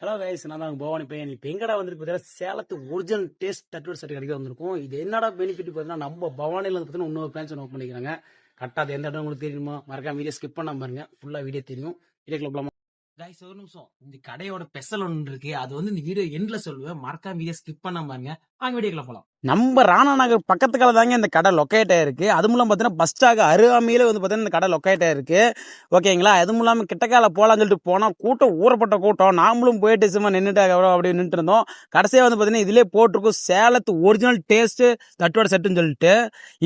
Hello guys நான் தான் பவானி பையன். இப்போ எங்கடா வந்துருக்கு பார்த்தீங்கன்னா சேலத்து ஒரிஜினல் டேஸ்ட் டட்வர்ட் சர்ட் கிடைக்க வந்திருக்கும். இது என்னடா பெனிஃபிட் பார்த்தீங்கன்னா நம்ம பவானியில் வந்து பார்த்தீங்கன்னா இன்னொரு பிளான்ஸ் ஓப்பன் பண்ணிக்கிறாங்க. கரெக்டாக அது எந்த இடம் உங்களுக்கு தெரியுமா? மறக்காம வீடியோ ஸ்கிப் பண்ணாம பாருங்க. ஃபுல்லாக வீடியோ தெரியும். வீடியோக்குள்ள போலாமா கைஸ் ஒரு நிமிஷம். இந்த கடையோட ஸ்பெஷல் ஒன்று இருக்கு. அது வந்து இந்த வீடியோ எண்டில் சொல்லுவேன். மறக்காம வீடியோ ஸ்கிப் பண்ணாம பாருங்க. வாங்க வீடியோக்குள்ள போலாம். நம்ம ராணா நகர் பக்கத்துக்கால தாங்க இந்த கடை லொக்கேட் ஆயிருக்கு அது மூலம் பார்த்தீங்கன்னா பஸ் ஸ்டாக் அருகாமையில வந்து பார்த்தீங்கன்னா இந்த கடை லொக்கேட் ஆயிருக்கு ஓகேங்களா அதுவும் இல்லாமல் கிட்டக்கால போகலான்னு சொல்லிட்டு போனால் கூட்டம் ஊறப்பட்ட கூட்டம். நாமளும் போயிட்டு சும்மா நின்றுட்டு அப்படி நின்றுட்டு இருந்தோம். கடைசியாக வந்து பார்த்தீங்கன்னா இதிலே போட்டிருக்கும் சேலத்து ஒரிஜினல் டேஸ்ட்டு தட்டோட செட்டுன்னு சொல்லிட்டு.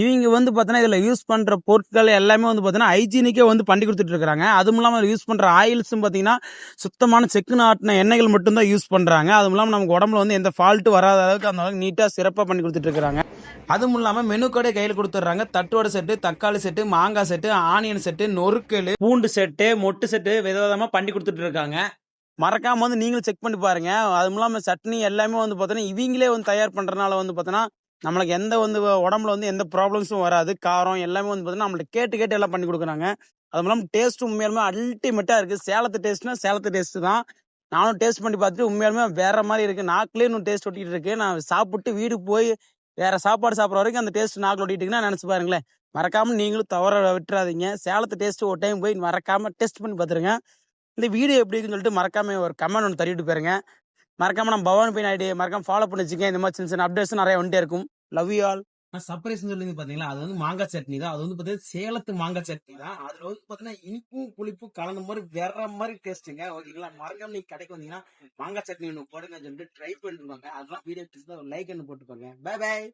இவங்க வந்து பார்த்தீங்கன்னா இதில் யூஸ் பண்ணுற பொருட்கள் எல்லாமே வந்து பார்த்தீங்கன்னா ஹைஜீனிக்கே வந்து பண்ணி கொடுத்துட்டு இருக்காங்க. அதுவும் இல்லாமல் யூஸ் பண்ணுற ஆயில்ஸும் பார்த்தீங்கன்னா சுத்தமான செக்கு நாட்டின எண்ணெய்கள் மட்டும்தான் யூஸ் பண்ணுறாங்க அதுவும் இல்லாமல் நமக்கு உடம்புல வந்து எந்த ஃபால்ட்டு வராத அளவுக்கு அந்த அளவுக்கு நீட்டாக சிறப்பாக பண்ணி கொடுத்துட்டு இருக்கிறாங்க அதுவும் இல்லாமல் மெனு கடை கையில் கொடுத்துட்றாங்க. தட்டோட செட்டு தக்காளி செட்டு மாங்காய் செட்டு ஆனியன் செட்டு நொறுக்கல் பூண்டு செட்டு மொட்டு செட்டு விதவிதமாக பண்ணி கொடுத்துட்டு இருக்காங்க மறக்காமல் வந்து நீங்களும் செக் பண்ணி பாருங்க. அதுவும் இல்லாமல் சட்னி எல்லாமே வந்து பார்த்தோன்னா இவங்களே வந்து தயார் பண்ணுறதுனால வந்து பார்த்தோன்னா நம்மளுக்கு எந்த வந்து உடம்புல வந்து எந்த ப்ராப்ளம்ஸும் வராது. காரம் எல்லாமே வந்து பார்த்தீங்கன்னா நம்மள்ட்ட கேட்டு கேட்டு எல்லாம் பண்ணி கொடுக்குறாங்க. அது மூலம் டேஸ்ட்டும் உண்மையாலுமே அல்டிமேட்டாக இருக்குது சேலத்து டேஸ்ட்னா சேலத்து டேஸ்ட்டு தான். நானும் டேஸ்ட் பண்ணி பார்த்துட்டு உண்மையாலுமே வேற மாதிரி இருக்கு. நாக்குலேயே இன்னும் டேஸ்ட் ஒட்டிட்டு இருக்கு. நான் சாப்பிட்டு வீடு போய் வேற சாப்பாடு சாப்பிட்ற வரைக்கும் அந்த டேஸ்ட் நாக்கில் ஒட்டிட்டுங்கன்னா நினச்சி பாருங்களேன். மறக்காம நீங்களும் தவற விட்டுறாதீங்க. சேலத்து டேஸ்ட் ஒரு டைம் போய் மறக்காம டெஸ்ட் பண்ணி பார்த்துருங்க. இந்த வீடியோ எப்படி இருக்குன்னு சொல்லிட்டு மறக்காம ஒரு கமெண்ட் ஒன்று தள்ளிட்டு போயிருங்க. மறக்காம நம்ம பவானி பையன் ஐடி மறக்காம ஃபாலோ பண்ணி வச்சுக்கேன் இந்த மாதிரி சின்ன சின்ன அப்டேட்ஸ் நிறைய வந்துட்டே இருக்கும். லவ் யூ ஆல் சர்ப்ரைஸ் சொல்லி பாத்தீங்களா? அது வந்து மாங்காய் சட்னி தான். அது வந்து பாத்தீங்கன்னா சேலத்து மாங்காய் சட்னி தான். அதுல வந்து பாத்தீங்கன்னா இனிப்பும் புளிப்பும் கலந்த மாதிரி வேற மாதிரி டேஸ்ட்டுங்க ஓகேங்களா மறக்காம நீங்க கடைக்கு வந்தீங்கன்னா மாங்காய் சட்னி ஒன்று போடுங்க சொல்லிட்டு ட்ரை பண்ணிருப்பாங்க அதெல்லாம் வீடியோ லைக் ஒன்று போட்டுப்பாங்க பாய் பாய்